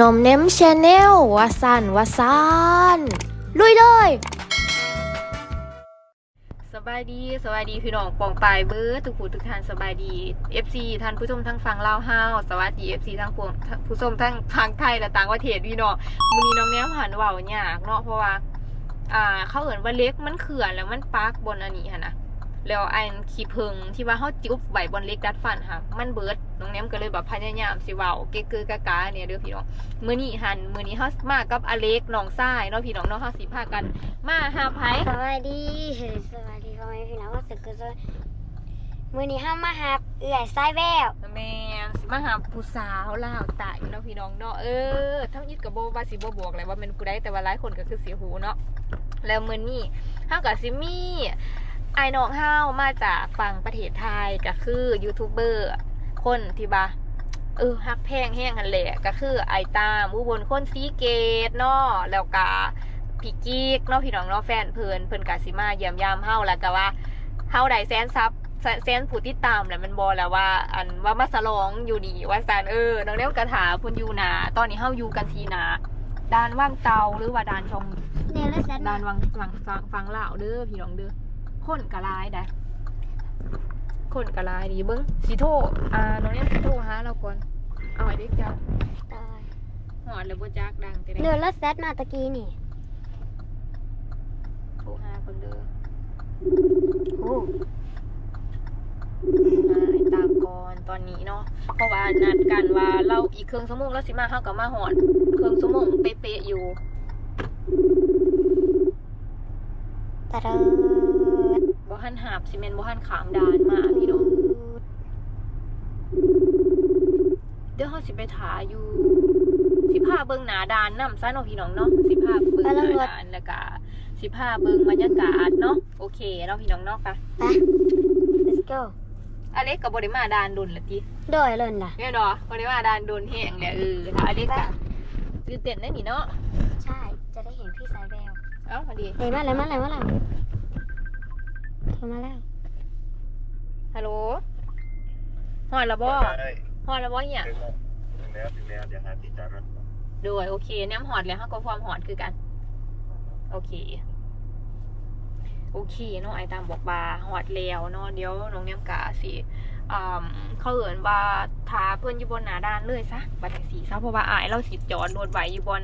นมเน้มชาแนลวาสันวาซันลุยเลย สบายดีสบายดีพี่น้องปองปายเบิร์ทุกผู้ทุกท่านสบายดี FC ท่านผู้ชมทั้งฝั่งลาวฮาวสวัสดี FC ทั้งปวงผู้ชมทั้งฝั่งไทยและต่างประเทศพี่น้องมือนี้น้องแนมหันเว้ายากเนาะเพราะว่า อ่า เขาเอินว่าเล็กมันเขื่อนแล้วมันปักบนอันนี้หั่นนะ แล้วอันขี้เพิงที่ว่าเฮาจุ๊บไว้บนเล็กดัดฟันค่ะ มันเบิดน้องแนมก็เลยแบบพยายามสิเว้าเกกือกะกาเนี่ยเด้อพี่น้องมื้อนี้หันมื้อนี้เฮามากับอเล็กน้องซ้ายเนาะพี่น้องเนาะเฮาสิพากัน มาหาไผสวัสดีสวัสดีพ่อแม่พี่น้องว่าสึกคือจะมื้อนี้ห้ามมาหาเอื่อยสายแววแม่นสิมาหาผู้สาวลาวตายเนาะพี่น้องเนาะเออทั้งยิดกับโบว่าสิบ่บอกเลยว่าเป็นผู้ใดแต่ว่าหลายคนก็คือเสียหูเนาะแล้วมื้อนี้เฮาก็สิมี ไอ้น้องเฮามาจากฝั่งประเทศไทยก็คือยูทูบเบอร์คนที่ว่าเออฮักแพงแห้งหันแหละก็คือไอตามอุบลคนสีเกตเนาะแล้วก็พี่กิ๊กเนาะพี่น้องเนาะแฟนเพิ่นเพิ่นก็สิมาเยี่ยมยามเฮาแล้วก็ว่าเฮาได้แสนซับแสแสนผู้ติดตามแหละมันบอแล้วว่า อันว่ามาสลองอยู่นี่ว่าซานเออน้องเลี้ยวกระถาพุ่นอยู่นาตอนนี้เฮาอยู่กันทีนาดานว่างเตาหรือว่าดานชมเดี๋ยวแล้วแซดดานวังวังฟังฟังลาวเด้อพี่น้องเด้อ คนกะลายได้คนกะลายดีเบิ้งสิโทรอ่าน้องเลี้ยวสิโทรหาเราก่อนเอาไว้เด็กจ้าตายหอดแล้วบ่จักดังแต่ได้เดี๋ยวแล้วแซดมาตะกี้นี่โทรหาคนเด้อโอ้มาไอ้ตามก่อนตอนนี้เนาะเพราะว่านัดกันว่าเราอีกเครื่องสมงแล้วสิมาเฮากับมาหอดเครื่องสมงเป๊ะๆอยู่ตะเดิดบ่ หันหาบซีเมนต์บ่หันขามดานมาพี่น้องเดี๋ยวเฮาสิไปถาอยู่สิพาเบิ่งหน้าดานนำซะเนาะพี่น้องเนาะสิพาเบิ่งหน้าดานแล้วก็สิพาเบิ่งบรรยากาศเนาะโอเคเนาะพี่น้องเนาะค่ะไป let's go อเล็กก็บ่ได้มาดานดุนละติโดยเล่นล่ะแม่นบ่บ่ได้มาดานดุนแฮงแหละเออถ้าอเล็กก็ตื่นเต้นได้นี่เนาะใช่จะได้เห็นพี่สายแววเอ้าพอดีเฮ้ยมาแล้วมาแล้วมาแล้ว โทรมาแล้ว ฮัลโหลฮอดแล้วบ่ได้ฮอดแล้วบ่เฮียถึงแล้วถึงแล้วถึงแล้วเดี๋ยวหาที่จอดรถโดยโอเคแนมฮอดแล้วเฮาก็ความฮอดคือกัน โอเค โอเคเนาะไอตามบอกว่าฮอดแล้วเนาะเดี๋ยวน้องแนมกะสิอ่าเขาเอิ้นว่าทาเพิ่นอยู่บนหน้าด้านเลยซะบัดนี้สิซะเพราะว่าอ้ายเราสิจอดรถไว้อยู่บน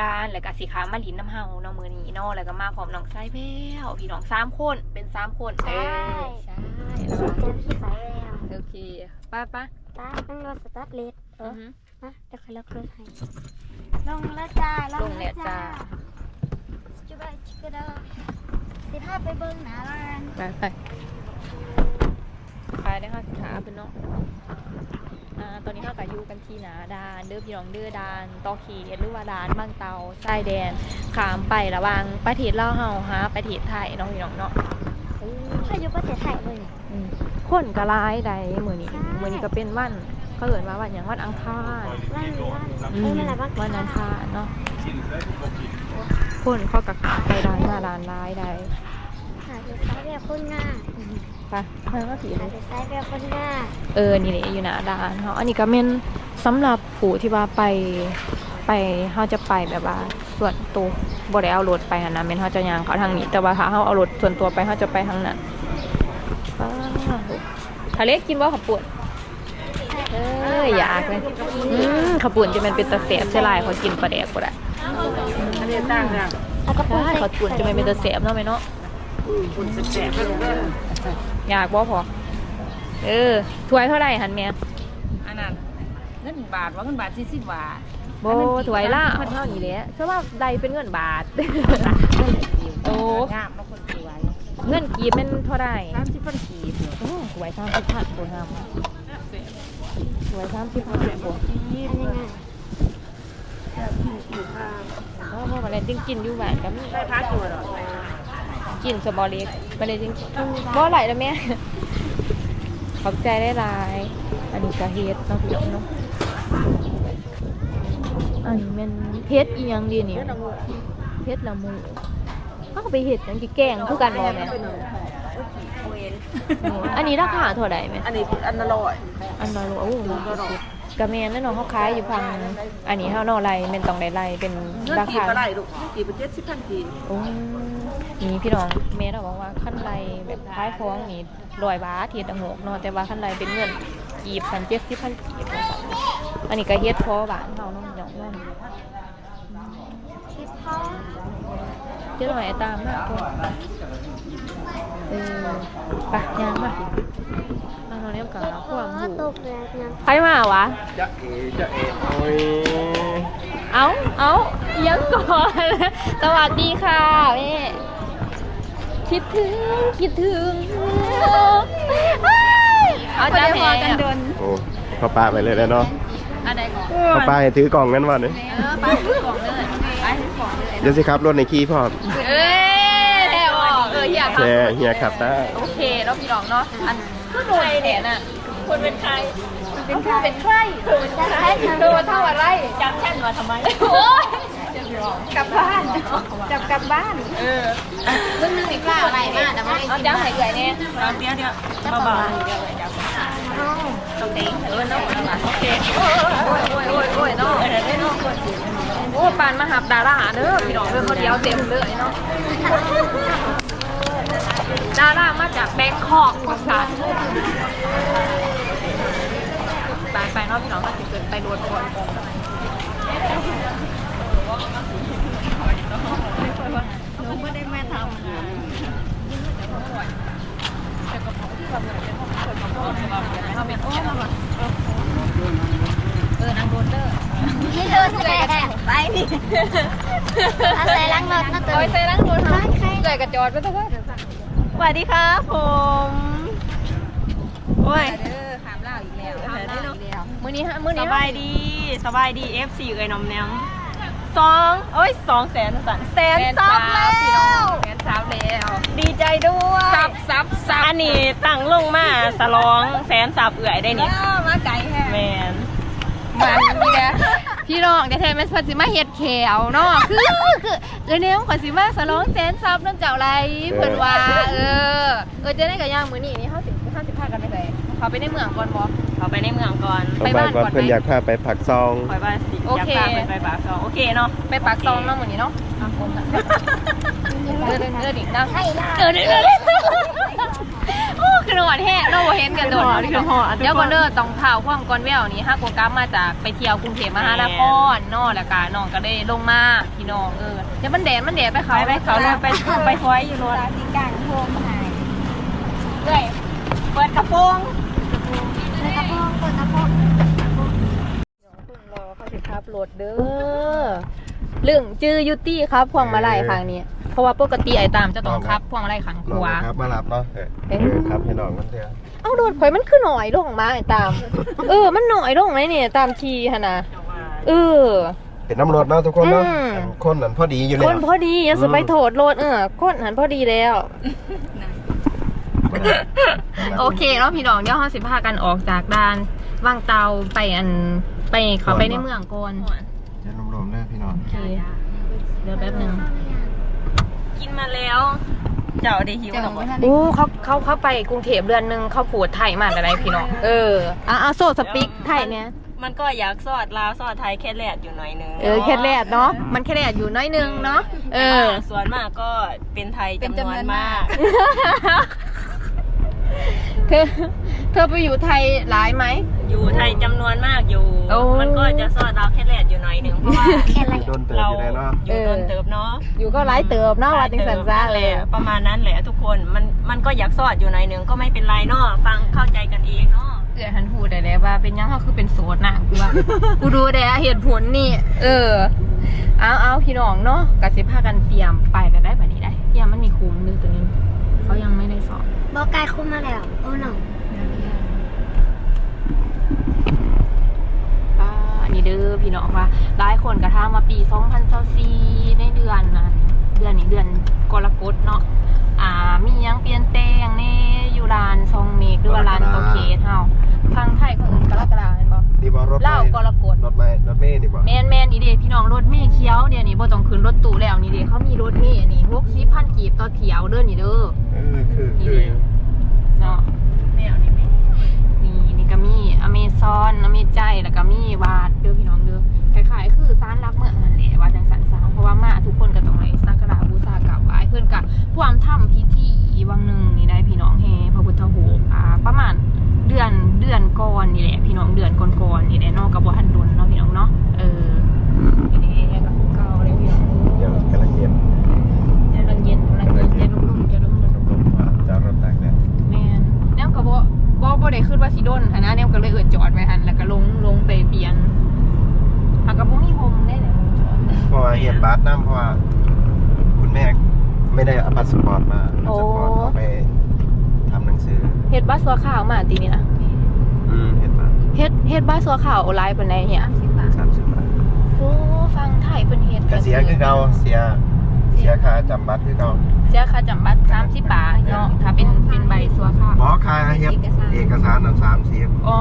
ด้านแล้วก็สิขามาลินน้ำเฮาเนาะมื้อนี้เนาะแล้วก็มาพร้อมน้องไส้แพ้วพี่น้องสามคนเป็นสามคนเออใช่แล้วก็เจอพี่สายแววโอเคไป้าป้าตาต้องรถสตาร์ทเลสเออืออฮึมาเดี๋ยวใครล็อกรถให้ลงแล้วจ้าลงแล้วจ้าจุบะจิกระดาสิพาไปเบิ่งหน้าร้านไปไปไปได้ค่ะสิขาเป็นเนาะ อ่าตอนนี้เรากับอยู่กันที่หนาดานเด้อพี่น้องเด้อดานตอเขียหรือว่าดานบางเตาชายแดนขามไประหวางประเทศลาวเฮาฮะประเทศไทยเนาะพี่น้องเนาะอืมถ้าอยู่ประเทศไทยเลยอืมคนก็ร้ายใดมื้อนี้ใช่มื้อนี้ก็เป็นวันเขาเอิ้นว่าวันหยังวันอังคารวันวันอืเอ้ยมมันอะไรบ้างวันอังคารเนาะคนเขาก็ขามไปดานมาดานร้ายใด หาดูซ้ายแบบคนง่ายไปมันก็ผีเลหายดูซ้ายแบบคนง่ายเออ นี่แหละอยู่หน้าด่านเขาอันนี้ก็เป็นสำหรับผู้ที่ว่าไปไปเขาจะไปแบบว่าส่วนตัวบ่ได้เอารถไปหันนะเป็นเขาจะยางเขาทางนี้ แต่ว่าถ้าเขาเอารถส่วนตัวไปเขาจะไปทางนั้นป้าทะเลกินว่าขับปุ่นเอออยากเลยอืมขับปุ่นจะมันเป็นตะเสียบใช่ไรเขากินปลาแดกก็ได้อันนี้ตั้งนะแล้วก็ปูใช่ขับปุ่นจะมันเป็นตะเสียบเนาะไหมเนาะ คุณแสบๆให้ลงเด้ออยากบ่พอ เออถ้วยเท่าไหร่หันเมียอันนั้นเงินบาทว่าเงินบาทสี่สิบบาทโบถวยล่าเอาเท่านี้แหละเพราะว่าใดเป็นเงินบาท โอ้ งามแล้วคนสวยเงินกีบเป็นเท่าไหร่สามสิบพันกีบโอ้ถวยสามสิบพันโบงามถวยสามสิบพันโบอันนี้ง่ายเพราะว่าอะไรจริงกินอยู่บ้านก็มีได้พักอยู่หรอ กินสบอเล็กไปเลยจริงบ่ไหลแล้วแม่ขอบใจได้หลาย อันนี้ก็เฮ็ดเนาะพี่น้องเนาะอันนี้แมันเพชรอีหยังดีนี่เพชรละหมูเขาก็ไปเฮ็ดจังสิแกงคือกันบ่แม่อันนี้ราคาเท่าไหร่ไหมอันนี้อันละร้อยอันละโลโอ้โหกระเมนนั่นเนาะเขาขายอยู่พังอันนี้เฮาเนาะไรแม่นต้องได้ไรเป็นเงินรากีบคาอะไรลูกเงินกีบเป็นเจ็ดสิบพันกีบโอ้ นี่พี่น้องแม่เราบอกว่าขั้นไรแบบขายของนี่ร้อยบาทเทียดละหกเนาะแต่ว่าขั้นไรเป็นเงินกีบพันเจ็ดสิบพันกีบนะคะอันนี้ก็เฮ็ดพอบานเฮาเนาะอย่างนั้นเจ๊หน่อยไอ้ตามมากกว่าเออไปยางมาเอาเราเนี้ยกับพวกหพ่อมูตกเลยนะใครมาวะจะเอจะเอโอ้ยเอาเอาเอียังก่อน สวัสดีค่ะแม่ คิดถึง คิดถึงเอาจ้าแม่กันโดนโอ้พ่อป้าไปเลยแล้วเนาะอะไรก่อนพ่อป้าให้ถือกล่องนั้นวะเนี่ยเออไปซื้อของเลยไปซื้อของเลยเดี๋ยวสิครับรถในขี้พ่อเอ้ยแท้บอกเออเฮียแชร์เฮียขับได้โอเคแล้วพี่น้องเนาะอันคือโดนเนี่ยน่ะคุณเป็นใครเป็นใครเป็นใครคุณเป็นใครโดนเท่าอะไรจำแค่นมาทำไมโอ้ย กลับบ้านจับกลับบ้านเออมึงนึงอีกว่าอะไรมากแต่ไม่ได้เอาจ้าหายเกลือเนี่ยเดี๋ยวเดี๋ยวเบาๆเดี๋ยวเดี๋ยวตรงนี้เออเนาะโอเคโอ้ยโอ้ยโอ้ยโอ้ยเนาะโอ้ปานมาหับดาราเด้อพี่น้องเด้อเขาเดียวเต็มเลยเนาะดารามาจากแบงคอกภาษาไปไปเนาะพี่น้องก็สิเกินไปรวนก่ อนเออนางโดนเด้อไม่โดนแหละไปนี่อาศัยล้างรถนะตัวโอ้ยใส่ล้างโดนทำเลยกระจอดไปตัวก็สวัสดีครับผมโอ้ยเด้อหามล่าอีกแล้วหามล่าอีกแล้วมื้อนี้ฮะมื้อสนี้บายดีสบายดี FC เอ้ยน้องแนม สองโอ้ยสองแสนสันแสนแฟนซัสาบวแล้พี่น้อวงแฟนสาวแล้วดีใจด้วยซับซับซับอันนี้ตั้งลงมาสลองแสนสับเอื่อยได้นี่มาไก่แฮแมนมันนี่นะพี่น้องแต่แท้ๆแม่นเพิ่นสิมาเฮ็ดแขวเนาะคือคือเออเนี่ยขอยสิมาสลองแสนซับน้ำเจ้าไรเพิ่นว่าเออเออจะได้กับย่างมื้อนี้นี่เฮาสิเฮาสิพากันไปไสเขาไปในเมืองก่อนบ่ เขาไปในเมืองก่อนไปบ้านก่อนไหมเพื่อนอยากพาไปผักซองคอยบ้านสิโอเคอยากพาไปไปปากซองโอเคเนาะไปปากซองเนาะมื้อนี้เนาะเออเดินเดินอีกนะใช่ละเออเดินเดินโอ้คือหนวดแห้เราบ่เห็นกันโดดคือหอเดี๋ยวก่อนเด้อต้องเท้าพ่วงก่อนแววนี้ฮักโกกลับมาจากไปเที่ยวกรุงเทพมหานครเนาะแล้วก็น้องก็ได้ลงมาพี่น้องเออเดี๋ยวมันแดดมันแดดไปไปเขาไปเขาเลยไปไปคอยอยู่รถที่กลางโพงหายเลยเปิดกระโปรง เลยกระโปงเปิดกระโปง รอ เขาสิครับรถเด้อเรื่องจื้อยุตี้ครับพวงมาลัยครั้งนี้ เพราะว่าปกติไอ้ตามจะต้องครับพวงมาลัยขังขน้องวานะครับมารับเนาะเออเอ๊ะเออครับให้น้องกันเถอะเอ้าโดดข่อยมันคือหน่อยลงมาไอ้ตาม เออ มันหน่อยลงไหมเนี่ยตามทีฮะนะเออเป็นน้ำรถเนาะทุกคนเนาะอืมอันคนนั้นพอดีอยู่คแล้วนพอดีอย่าสไปโทษโลดเออคนหันพอดีแล้วโอเคเนาะพี่น้องเดี๋ยวเราสิพากันออกจากด่าน ว่างเตาไปอันไปเขาไปในเมืองก่อนเดี๋ยวรวมๆเด้อพี่น้องโอเคเดี๋ยวแป๊บหนึงกินมาแล้ว เจ้าได้หิวหรอโอ้เขาเขาเขาไปกรุงเทพเดือนหนึงเขาผูดไทยมาแต่ไรพี่น้องเอออะอะโซสปิกไทยเนี่ยมันก็อยากสอดลาวสอดไทยแค่แลดอยู่หน่อยนึงเออแค่แรกเนาะมันแค่แรกอยู่น้อยนึงเนาะเออ ส่วนมากก็เป็นไทยจำนวนมากเธอ เธอไปอยู่ไทยหลายไหม อยู่ไทยจำนวนมากอยู่ โอ้ มันก็จะสอดลาวแค่แลดอยู่หน่อยนึงเพราะว่าแค่ไรโดนเติมเราอยู่ได้เนาะอยู่โดนเติบเนาะอยู่ก็หลายเติบเนาะว่าติงสันซ่านั่นเลแหยละประมาณนั้นแหละทุกคนมันมันก็อยากสอดอยู่หน่อยนึงก็ไม่เป็นไรเนาะฟังเข้าใจกันเองเนาะเดี๋ยวฉันพูดได้แล้วว่าเป็นยังเขาคือเป็นโสดนะกูว่า กูดูได้เหตุผลนี่ เออ เอาเอาพี่น้องเนาะกสิพากันเตรียมไปกันได้แบบนี้ได้เตรียมมันมีคุมนึงตัวนี้เขายังไม่ได้สอบบอกไกลคุ้มมาแล้ว โอ้หนออ่าอันนี้เด้อ พี่น้องว่าหลายคนกระทามาปี 2024ในเดือนนะเดือนนี้เดือนกรกฎเนาะอ่ามีหยังเปลี่ยนแปลงในอยู่ร้านซองเมกหรือว่าร้านโตเคสเฮาทางไทยเขาเอิ้นกรกฎาเห็นบ่ดีบอรถเล่ากรกฎรถไม้รถเมย์ดีบ่แมนแมนนี่เด้พี่น้องรถเมล์เคี้ยวเดี๋ยวนี้บ่ต้องขึ้นรถตู้แล้วนี่เด้เขามีรถเมล์นี่หกสิบพันกีบต่อเที่ยวเด้อนี่เด้อเออคือคือเนาะาเฮียนบาสน้ำเพราะว่าคุณแม่ไม่ได้เอาพาสปอร์ตมาพาสปอร์ตเขาไปทำหนังสือเฮ็ดบัสสัวขาวมาตีนี่นะอืมเห็นปะเฮ็ดเฮ็ดบัสสัวขาวหลายปานใดเฮียสามสิบบาทโอ้ฟังไทยเพิ่นเฮ็ดกเสียคือเก่าเสียเสียค่าจำบัตรคือเก่าเสียค่าจำบัตร30บาทเนาะถ้าเป็นเป็นใบสัวขาวหมอค่าเฮ็ดเอกสารนั้นสามสิบอ๋อ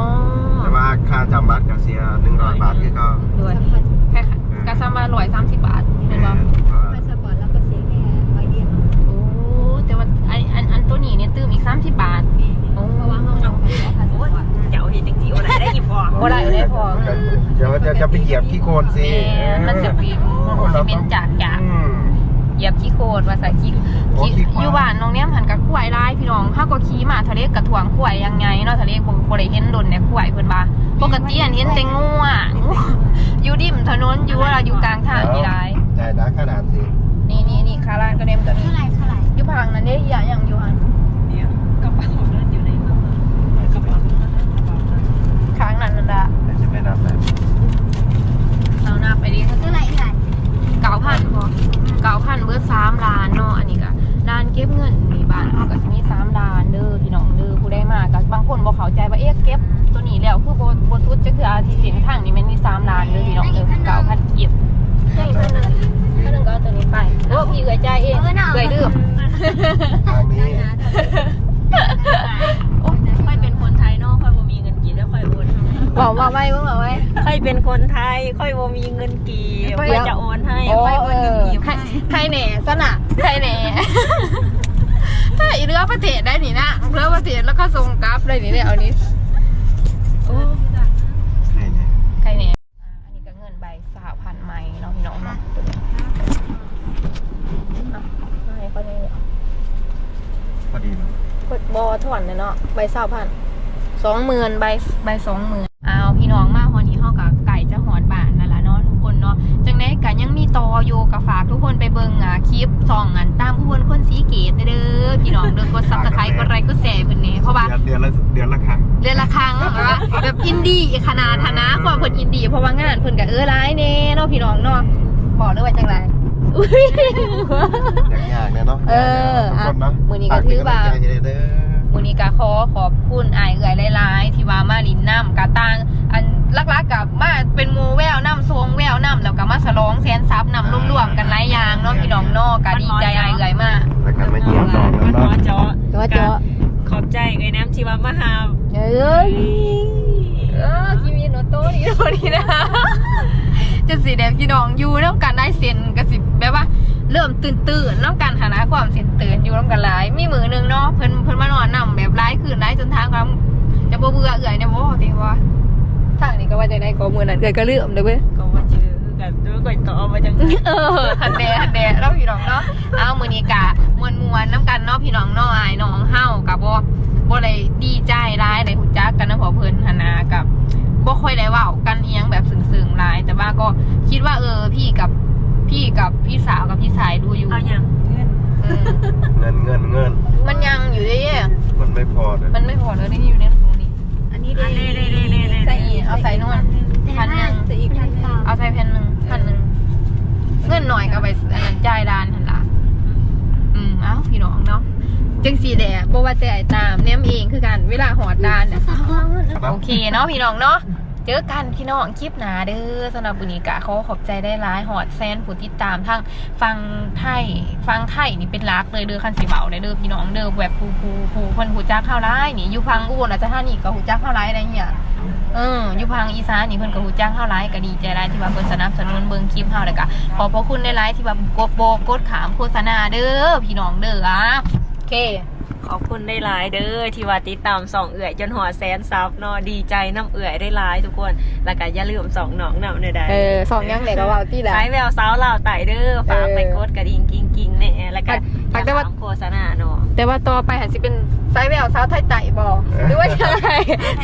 เห็นดนเนี่ยขวายเพิ่นว่าปกติอันเห็นแต่งูอะงูอยู่ริมถนนอยู่ว่าอยู่กลางทางนี่ได้จ่ายดาขนาดสินี่นี่นี่คาร้านก็เดมตัวนี้เท่าไหร่เท่าไหร่อยู่พังนั่นเด้อย่ายังอยู่หันเนี่ยกระเป๋าเดินอยู่ในมือกระเป๋าเดินกระเป๋าเดินค้างนั่นนั่นละเดี๋ยวจะไม่นับเลยเอาหน้าไปดิเท่าไหร่เท่าไหร่เก้าพันพอเก้าพันเบิดสามล้านเนาะอันนี้ก็ ด้านเก็บเงินมีบ้านเขาก็จะมีสามล้านเด้อพี่น้องเด้อผู้ได้มาก็บางคนบ่เข้าใจว่าเอ๊ะเก็บตัวนี้แล้วคือบ่บ่สุดจะคืออาทิสินทางนี่มันมีสามล้านเด้อพี่น้องเด้อเก้าพันเก็บใช่พันหนึ่งพันหนึ่งก็เอาตัวนี้ไปโอ้พี่เอ๋ยใจายเองเอ๋ยดื้อทางนี้ บอกว่าไว้ว่าไว้ ค่อยเป็นคนไทย ค่อยบ่มีเงินกี่ค่อยค่อยจะโอนให้โอ้ค่อยโอนเอเงินอกี่ใครใครแหน่สนะใครแหน่ถ้าอีเรือประเทศได้นี่นะเรือประเทศแล้วก็ส่งกลับได้นี่เนี่ยเอานี้โอ้ใครเนี่ยใครเนี่ยอ่าอันนี้ก็เงินใบสาวพันไม้เนาะพี่น้องเนาะตัวนี้เอาให้เขาได้เนี่ยพอดีมั้ยกดบอถอนเลยเนาะใบสาวพันสองหมื่นใบใบสองหมื่น แบบว่าแบบอินดี้ขนาดฐานะความเพิ่นอินดี้เพราะว่างานเพิ่นก็เออร้ายแน่เนาะพี่น้องเนาะบอกเลยว่าจังไรอุ้ย อย่างยากเนี่ยเนาะเออทุกคนเนาะมื้อนี้ก็ถือว่าฝกเป็นกำลังใจให้เด้อมูนี้ก็ขอขอบคุณอายเอื่อยหลายๆที่ว่ามาลินน้ำกะตังอันลักๆกับมาเป็นหมูแววน้ำทรงแววน้ำแล้วก็มาสลองแสนซับน้ำรวมๆกันหลายอย่างเนาะพี่น้องเนอกก็ดีใจอายเอื่อยมาก แล้วกันมาเยี่ยมน้องมันเนาะหัวเจาะว่าเจาะขอบใจไอ้น้ำชีวมหา เอ้ย นี่โตนี่นะจะสีแดงพี่น้องอยู่น้ำกันได้เซนก็สิแบบว่า เริ่มตื่นตื่นๆน้ำกันหานะความเซนตื่นอยู่น้ำกันหลายมีมือหนึงเนาะเพิ่นเพิ่นมานอนนำแบบร้ายคืนร้ายจนทางครับจะบ่เบื่อเอื่อยเนี่ยบ่ติว่าทางนี้ก็ว่าจะได้ก็มือนั้นเอื่อยก็เลื่อมเด้อเว้ยก็ว่าชื่อกันด้วยก่อยต่อมาจังเออฮันเดฮันเดแล้วพี่น้องเนาะเอามือนี้กะมวนมวนๆน้ำกันเนาะพี่น้องเนาะอายน้องเฮากับบ่บ่ได้ดีใจร้ายได้ โอเคเนาะพี่น้องเนาะเจอกันพี่น้องคลิปหนาเด้อสำหรับบุญกะเขาขอบใจได้ร้ายหอดแซนผู้ติดตามทั้งฟังไทยฟังไทยนี่เป็นรักเลยเด้อคันสีเบาเลยเด้อพี่น้องเด้อแบบผู้ผู้ผู้คนหูจักเข้าร้ายนี่อยู่ฟังอุบลราชธานีก็หูจักเข้าร้ายอะไรเนี่ยเอออยู่พังอีสานนี่เพิ่นก็หูจักเข้าร้ายก็ดีใจร้ายที่ว่าเพิ่นสนับสนุนเบิ่งคลิปเฮาแล้วก็ขอบพระคุณได้ร้ายที่ว่ากดโบกดขามโฆษณาเด้อพี่น้องเด้ออะโอเค ขอบคุณได้หลายเด้อที่ว่าติดตามสองเอื่อยจนหัวแสนซับเนาะดีใจน้ำเอื่อยได้หลายทุกคนแล้วก็อย่าลืมสองหนองนำเด้อได้เออสองยังไหนก็เว่าที่ละใช้แววสาวลาวไต่เด้อฝากไปกดกระดิ่งกิ้งกิ้งแน่แล้วก็ฝากแต่ว่าถมโฆษณาเนาะแต่ว่าต่อไปหันสิเป็นไซส์แววสาวไทยไต่บอหรือว่ายังไง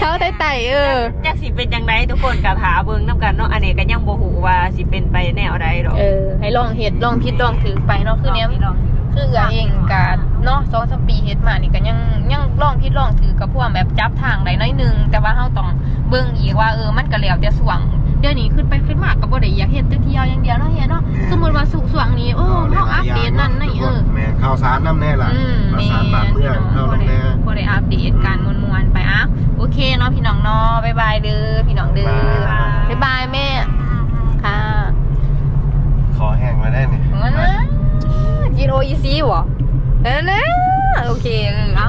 สาวไทยไต่เออจากสิเป็นจังไดทุกคนกับหาเบิ่งน้ำกันเนาะอันนี้ก็ยังบ่ฮู้ว่าสิเป็นไปแนวใดดอกเออให้ลองเห็ดลองพิดลองถือไปเนาะคือเนี้ยลองดู คือเอือเองกะเนาะสองสามปีเฮ็ดมานี่ก็ยังยังลองพิดลองถือกับพวกแบบจับทางได้น้อยหนึง แต่ว่าเฮาต้องเบิ่งอีกว่าเออมันก็แล้วแต่สวงเดี๋ยวนี้ขึ้นไปขึ้นมาก็บ่ได้อยากเฮ็ดแต่เที่ยวอย่างเดียวเนาะเฮียเนาะสมมุติว่าสุสวงนี้โอ้เฮาอัปเดตนั่นนี่เออแม่ข่าวสารน้ำแน่ล่ะอืมข่าวสารบ้านเมืองเข้าบ่น้ำได้แน่บ่ได้อัปเดตการมวนๆไปอะโอเคเนาะพี่น้องเนาะบ๊ายบายเด้อพี่น้องเด้อบ๊ายบายแม่ค่ะ ขอแห้งมาได้นี่งั้นนะ กินโออีซีบ่เออนะโอเคเออเอา